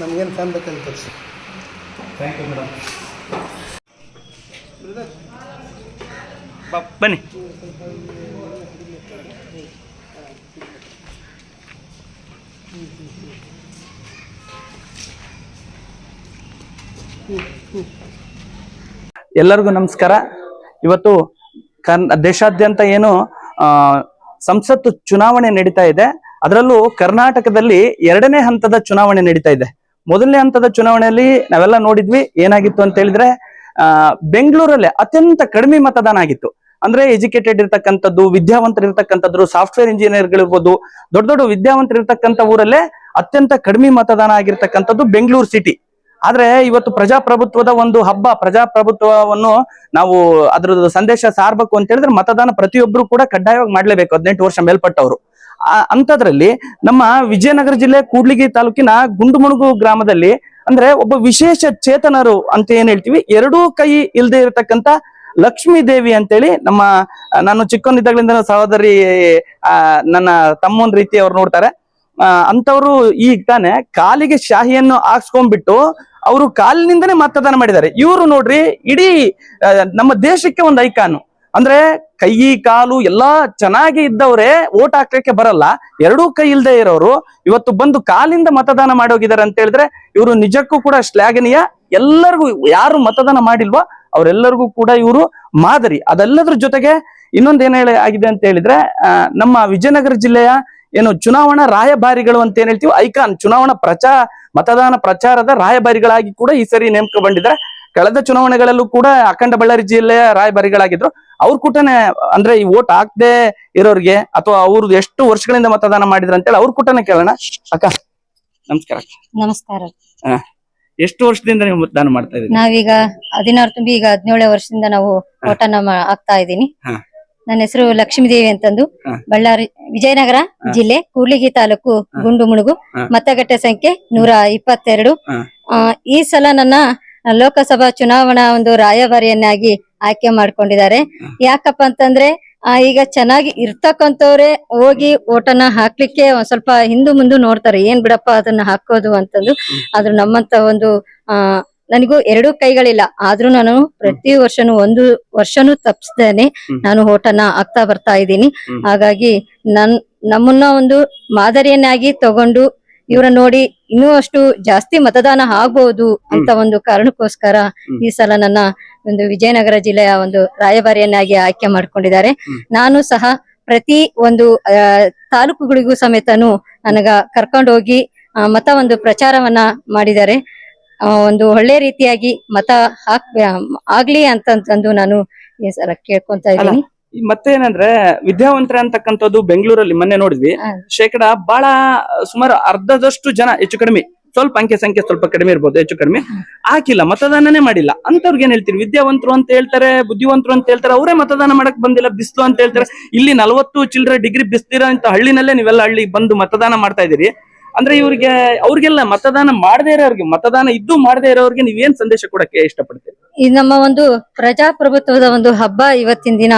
ನಮಗೇನು ಫ್ಯಾನ್ ಬೇಕಂತ ತೋರಿಸಿ. ಥ್ಯಾಂಕ್ ಯು ಮೇಡಮ್ ಬನ್ನಿ. ಎಲ್ಲರಿಗೂ ನಮಸ್ಕಾರ. ಇವತ್ತು ಕನ್ ದೇಶಾದ್ಯಂತ ಏನು ಸಂಸತ್ತು ಚುನಾವಣೆ ನಡೀತಾ ಇದೆ. ಅದರಲ್ಲೂ ಕರ್ನಾಟಕದಲ್ಲಿ ಎರಡನೇ ಹಂತದ ಚುನಾವಣೆ ನಡೀತಾ ಇದೆ. ಮೊದಲನೇ ಹಂತದ ಚುನಾವಣೆಯಲ್ಲಿ ನಾವೆಲ್ಲ ನೋಡಿದ್ವಿ, ಏನಾಗಿತ್ತು ಅಂತ ಹೇಳಿದ್ರೆ, ಆ, ಬೆಂಗಳೂರಲ್ಲೇ ಅತ್ಯಂತ ಕಡಿಮೆ ಮತದಾನ ಆಗಿತ್ತು. ಅಂದ್ರೆ ಎಜುಕೇಟೆಡ್ ಇರ್ತಕ್ಕಂಥದ್ದು ವಿದ್ಯಾವಂತರಿರ್ತಕ್ಕಂಥದ್ದು ಸಾಫ್ಟ್ವೇರ್ ಇಂಜಿನಿಯರ್ಗಳಿರ್ಬೋದು ದೊಡ್ಡ ದೊಡ್ಡ ವಿದ್ಯಾವಂತರು ಇರ್ತಕ್ಕಂಥ ಊರಲ್ಲೇ ಅತ್ಯಂತ ಕಡಿಮೆ ಮತದಾನ ಆಗಿರ್ತಕ್ಕಂಥದ್ದು ಬೆಂಗಳೂರು ಸಿಟಿ. ಆದ್ರೆ ಇವತ್ತು ಪ್ರಜಾಪ್ರಭುತ್ವದ ಒಂದು ಹಬ್ಬ, ಪ್ರಜಾಪ್ರಭುತ್ವವನ್ನು ನಾವು ಅದ್ರದ್ದು ಸಂದೇಶ ಸಾರ್ಬೇಕು ಅಂತ ಹೇಳಿದ್ರೆ ಮತದಾನ ಪ್ರತಿಯೊಬ್ರು ಕೂಡ ಕಡ್ಡಾಯವಾಗಿ ಮಾಡ್ಲೇಬೇಕು. ಹದಿನೆಂಟು ವರ್ಷ ಮೇಲ್ಪಟ್ಟವರು. ಆ ಅಂಥದ್ರಲ್ಲಿ ನಮ್ಮ ವಿಜಯನಗರ ಜಿಲ್ಲೆ ಕೂಡ್ಲಿಗಿ ತಾಲೂಕಿನ ಗುಂಡುಮುಣುಗು ಗ್ರಾಮದಲ್ಲಿ ಅಂದ್ರೆ ಒಬ್ಬ ವಿಶೇಷ ಚೇತನರು ಅಂತ ಏನ್ ಹೇಳ್ತೀವಿ? ಎರಡೂ ಕೈ ಇಲ್ಲದೆ ಇರತಕ್ಕಂತ ಲಕ್ಷ್ಮೀ ದೇವಿ ಅಂತೇಳಿ ನಮ್ಮ ನಾನು ಚಿಕ್ಕವನಿದ್ದಾಗಲಿಂದ ಸಹೋದರಿ ಆ, ನನ್ನ ತಮ್ಮನ ರೀತಿ ಅವ್ರು ನೋಡ್ತಾರೆ. ಅಂತವ್ರು ಈಗ ತಾನೆ ಕಾಲಿಗೆ ಶಾಹಿಯನ್ನು ಹಾಕ್ಸ್ಕೊಂಡ್ಬಿಟ್ಟು ಅವರು ಕಾಲಿನಿಂದನೇ ಮತದಾನ ಮಾಡಿದ್ದಾರೆ. ಇವರು ನೋಡ್ರಿ ಇಡೀ ನಮ್ಮ ದೇಶಕ್ಕೆ ಒಂದು ಐಕಾನು. ಅಂದ್ರೆ ಕೈ ಕಾಲು ಎಲ್ಲಾ ಚೆನ್ನಾಗಿ ಇದ್ದವ್ರೆ ಓಟ್ ಹಾಕ್ಲಿಕ್ಕೆ ಬರಲ್ಲ. ಎರಡೂ ಕೈ ಇಲ್ದೇ ಇರೋರು ಇವತ್ತು ಬಂದು ಕಾಲಿಂದ ಮತದಾನ ಮಾಡೋಗಿದ್ದಾರೆ ಅಂತ ಹೇಳಿದ್ರೆ ಇವರು ನಿಜಕ್ಕೂ ಕೂಡ ಶ್ಲಾಘನೀಯ ಎಲ್ಲರಿಗೂ ಯಾರು ಮತದಾನ ಮಾಡಿಲ್ವೋ ಅವರೆಲ್ಲರಿಗೂ ಕೂಡ ಇವರು ಮಾದರಿ. ಅದೆಲ್ಲದ್ರ ಜೊತೆಗೆ ಇನ್ನೊಂದು ಏನ್ ಹೇಳಿ ಆಗಿದೆ ಅಂತ ಹೇಳಿದ್ರೆ ನಮ್ಮ ವಿಜಯನಗರ ಜಿಲ್ಲೆಯ ಏನು ಚುನಾವಣಾ ರಾಯಭಾರಿಗಳು ಅಂತ ಏನ್ ಹೇಳ್ತೀವಿ ಐಕಾನ್, ಚುನಾವಣಾ ಪ್ರಚಾರ ಮತದಾನ ಪ್ರಚಾರದ ರಾಯಭಾರಿಗಳಾಗಿ ಕೂಡ ಈ ಸರಿ ನೇಮಕಗೊಂಡಿದ್ದಾರೆ. ಕಳೆದ ಚುನಾವಣೆಗಳಲ್ಲೂ ಕೂಡ ಅಖಂಡ ಬಳ್ಳಾರಿ ಜಿಲ್ಲೆಯ ರಾಯಭಾರಿಗಳಾಗಿದ್ರು ಅವ್ರ ಕೂಟನೆ ಅಂದ್ರೆ ಈ ವೋಟ್ ಹಾಕದೆ ಇರೋರಿಗೆ ಅಥವಾ ಅವ್ರದ್ದು ಎಷ್ಟು ವರ್ಷಗಳಿಂದ ಮತದಾನ ಮಾಡಿದ್ರ ಅಂತೇಳಿ ಅವ್ರ ಕೂಟನೆ ಕೇಳೋಣ ಅಕ್ಕ ನಮಸ್ಕಾರ ನಮಸ್ಕಾರ ಎಷ್ಟು ವರ್ಷದಿಂದ ನೀವು ಮತದಾನ ಮಾಡ್ತಾ ಇದ್ದೀರಿ ನಾವೀಗ ಹದಿನಾರು ತುಂಬಿ ಈಗ ಹದಿನೇಳನೇ ವರ್ಷದಿಂದ ನಾವು ಓಟನ ಮಾ- ಆಗ್ತಾ ಇದ್ದೀನಿ ಹಾ. ನನ್ನ ಹೆಸರು ಲಕ್ಷ್ಮೀದೇವಿ ಅಂತಂದು ಹಾ. ಬಳ್ಳಾರಿ ವಿಜಯನಗರ ಹಾ. ಜಿಲ್ಲೆ ಕೂರ್ಲಿಗಿ ತಾಲೂಕು ಹಾ. ಗುಂಡು ಮುಳುಗು ಹಾ. ಮತಗಟ್ಟೆ ಸಂಖ್ಯೆ ನೂರ ಇಪ್ಪತ್ತೆರಡು ಹಾ. ಆ, ಈ ಸಲ ನನ್ನ ಲೋಕಸಭಾ ಚುನಾವಣಾ ಒಂದು ರಾಯಭಾರಿಯನ್ನಾಗಿ ಆಯ್ಕೆ ಮಾಡ್ಕೊಂಡಿದ್ದಾರೆ. ಯಾಕಪ್ಪ ಅಂತಂದ್ರೆ ಈಗ ಚೆನ್ನಾಗಿ ಇರ್ತಕ್ಕಂಥವ್ರೆ ಹೋಗಿ ಓಟನ್ನ ಹಾಕ್ಲಿಕ್ಕೆ ಒಂದ್ ಸ್ವಲ್ಪ ಹಿಂದು ಮುಂದೆ ನೋಡ್ತಾರೆ. ಏನ್ ಬಿಡಪ್ಪ ಅದನ್ನ ಹಾಕೋದು ಅಂತಂದು. ಆದ್ರೂ ನಮ್ಮಂತ ಒಂದು, ಆ, ನನಗೂ ಎರಡೂ ಕೈಗಳಿಲ್ಲ. ಆದ್ರೂ ನಾನು ಪ್ರತಿ ವರ್ಷನೂ ಒಂದು ವರ್ಷನೂ ತಪ್ಪಿಸ್ದೇನೆ ನಾನು ಓಟನ್ನ ಹಾಕ್ತಾ ಬರ್ತಾ ಇದ್ದೀನಿ. ಹಾಗಾಗಿ ನನ್, ನಮ್ಮನ್ನ ಒಂದು ಮಾದರಿಯನ್ನಾಗಿ ತಗೊಂಡು ಇವರ ನೋಡಿ ಇನ್ನೂ ಅಷ್ಟು ಜಾಸ್ತಿ ಮತದಾನ ಆಗ್ಬಹುದು ಅಂತ ಒಂದು ಕಾರಣಕ್ಕೋಸ್ಕರ ಈ ಸಲ ನನ್ನ ಒಂದು ವಿಜಯನಗರ ಜಿಲ್ಲೆಯ ಒಂದು ರಾಯಭಾರಿಯನ್ನಾಗಿ ಆಯ್ಕೆ ಮಾಡ್ಕೊಂಡಿದ್ದಾರೆ. ನಾನು ಸಹ ಪ್ರತಿ ಒಂದು ತಾಲೂಕುಗಳಿಗೂ ಸಮೇತನು ನನಗ ಕರ್ಕೊಂಡು ಹೋಗಿ ಮತ ಒಂದು ಪ್ರಚಾರವನ್ನ ಮಾಡಿದ್ದಾರೆ. ಆ, ಒಂದು ಒಳ್ಳೆ ರೀತಿಯಾಗಿ ಮತ ಹಾಕ್ ಆಗ್ಲಿ ಅಂತಂದು ನಾನು ಈ ಸಲ ಕೇಳ್ಕೊಂತ ಇದ್ದೀನಿ. ಈ ಮತ್ತೆ ಏನಂದ್ರೆ ವಿದ್ಯಾವಂತರ ಅಂತಕ್ಕಂಥದ್ದು ಬೆಂಗಳೂರಲ್ಲಿ ಮೊನ್ನೆ ನೋಡಿದ್ವಿ. ಶೇಕಡ ಬಹಳ ಸುಮಾರು ಅರ್ಧದಷ್ಟು ಜನ ಹೆಚ್ಚು ಕಡಿಮೆ ಸ್ವಲ್ಪ ಅಂಕೆ ಸಂಖ್ಯೆ ಸ್ವಲ್ಪ ಕಡಿಮೆ ಇರ್ಬೋದು ಹೆಚ್ಚು ಕಡಿಮೆ. ಹಾಕಿಲ್ಲ ಮತದಾನನೇ ಮಾಡಿಲ್ಲ. ಅಂತವ್ರಿಗೆ ಏನ್ ಹೇಳ್ತೀರಿ? ವಿದ್ಯಾವಂತರು ಅಂತ ಹೇಳ್ತಾರೆ ಬುದ್ಧಿವಂತರು ಅಂತ ಹೇಳ್ತಾರೆ ಅವರೇ ಮತದಾನ ಮಾಡಕ್ ಬಂದಿಲ್ಲ ಬಿಸ್ಲು ಅಂತ ಹೇಳ್ತಾರೆ. ಇಲ್ಲಿ ನಲವತ್ತು ಚಿಲ್ಲರೆ ಡಿಗ್ರಿ ಬಿಸ್ತಿರೋ ಅಂತ ಹಳ್ಳಿನಲ್ಲೇ ನೀವೆಲ್ಲ ಹಳ್ಳಿ ಬಂದು ಮತದಾನ ಮಾಡ್ತಾ ಇದೀರಿ ಅಂದ್ರೆ ಇವ್ರಿಗೆ, ಅವ್ರಿಗೆಲ್ಲ ಮತದಾನ ಮಾಡದೇ ಇರೋರಿಗೆ, ಮತದಾನ ಇದ್ದು ಮಾಡದೇ ಇರೋರಿಗೆ ನೀವೇನ್ ಸಂದೇಶ ಕೊಡಕ್ಕೆ ಇಷ್ಟಪಡ್ತೀರಿ? ಇದು ನಮ್ಮ ಒಂದು ಪ್ರಜಾಪ್ರಭುತ್ವದ ಒಂದು ಹಬ್ಬ ಇವತ್ತಿನ ದಿನ,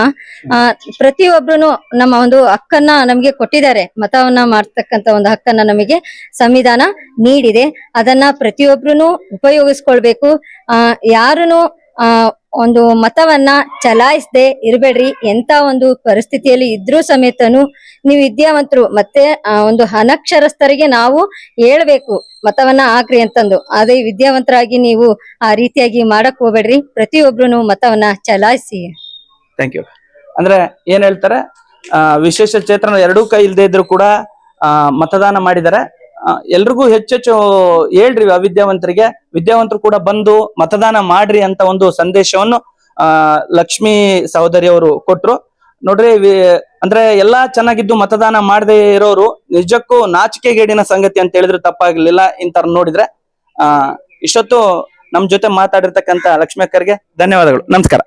ಆ ಪ್ರತಿಯೊಬ್ಬರು ನಮ್ಮ ಒಂದು ಹಕ್ಕನ್ನ ನಮಗೆ ಕೊಟ್ಟಿದ್ದಾರೆ. ಮತವನ್ನ ಮಾಡ್ತಕ್ಕಂತ ಒಂದು ಹಕ್ಕನ್ನ ನಮಗೆ ಸಂವಿಧಾನ ನೀಡಿದೆ. ಅದನ್ನ ಪ್ರತಿಯೊಬ್ಬರು ಉಪಯೋಗಿಸ್ಕೊಳ್ಬೇಕು. ಆ, ಯಾರುನು ಆ ಒಂದು ಮತವನ್ನ ಚಲಾಯಿಸದೆ ಇರಬೇಡ್ರಿ. ಎಂತ ಒಂದು ಪರಿಸ್ಥಿತಿಯಲ್ಲಿ ಇದ್ರೂ ಸಮೇತನು ನೀವು ವಿದ್ಯಾವಂತರು ಮತ್ತೆ ಒಂದು ಅನಕ್ಷರಸ್ಥರಿಗೆ ನಾವು ಹೇಳ್ಬೇಕು ಮತವನ್ನ ಹಾಕ್ರಿ ಅಂತಂದು. ಅದೇ ವಿದ್ಯಾವಂತರಾಗಿ ನೀವು ಆ ರೀತಿಯಾಗಿ ಮಾಡಕ್ ಹೋಗ್ಬೇಡ್ರಿ. ಪ್ರತಿಯೊಬ್ರು ಮತವನ್ನ ಚಲಾಯಿಸಿ. ಥ್ಯಾಂಕ್ ಯು ಅಂದ್ರೆ ಏನ್ ಹೇಳ್ತಾರೆ ವಿಶೇಷ ಚೇತನ ಎರಡೂ ಕೈ ಇಲ್ದೇ ಇದ್ರು ಕೂಡ ಮತದಾನ ಮಾಡಿದ್ದಾರೆ ಆ, ಎಲ್ರಿಗೂ ಹೆಚ್ಚೆಚ್ಚು ಹೇಳ್ರಿ ಅವಿದ್ಯಾವಂತರಿಗೆ ವಿದ್ಯಾವಂತರು ಕೂಡ ಬಂದು ಮತದಾನ ಮಾಡ್ರಿ ಅಂತ ಒಂದು ಸಂದೇಶವನ್ನು, ಆ, ಲಕ್ಷ್ಮೀ ಸಹೋದರಿ ಅವರು ಕೊಟ್ರು. ನೋಡ್ರಿ ಅಂದ್ರೆ ಎಲ್ಲಾ ಚೆನ್ನಾಗಿದ್ದು ಮತದಾನ ಮಾಡದೇ ಇರೋರು ನಿಜಕ್ಕೂ ನಾಚಿಕೆಗೇಡಿನ ಸಂಗತಿ ಅಂತ ಹೇಳಿದ್ರೆ ತಪ್ಪಾಗ್ಲಿಲ್ಲ ಇಂತರ ನೋಡಿದ್ರೆ. ಆ, ಇಷ್ಟೊತ್ತು ನಮ್ ಜೊತೆ ಮಾತಾಡಿರ್ತಕ್ಕಂತ ಲಕ್ಷ್ಮಿ ಅಕ್ಕರಿಗೆ ಧನ್ಯವಾದಗಳು. ನಮಸ್ಕಾರ.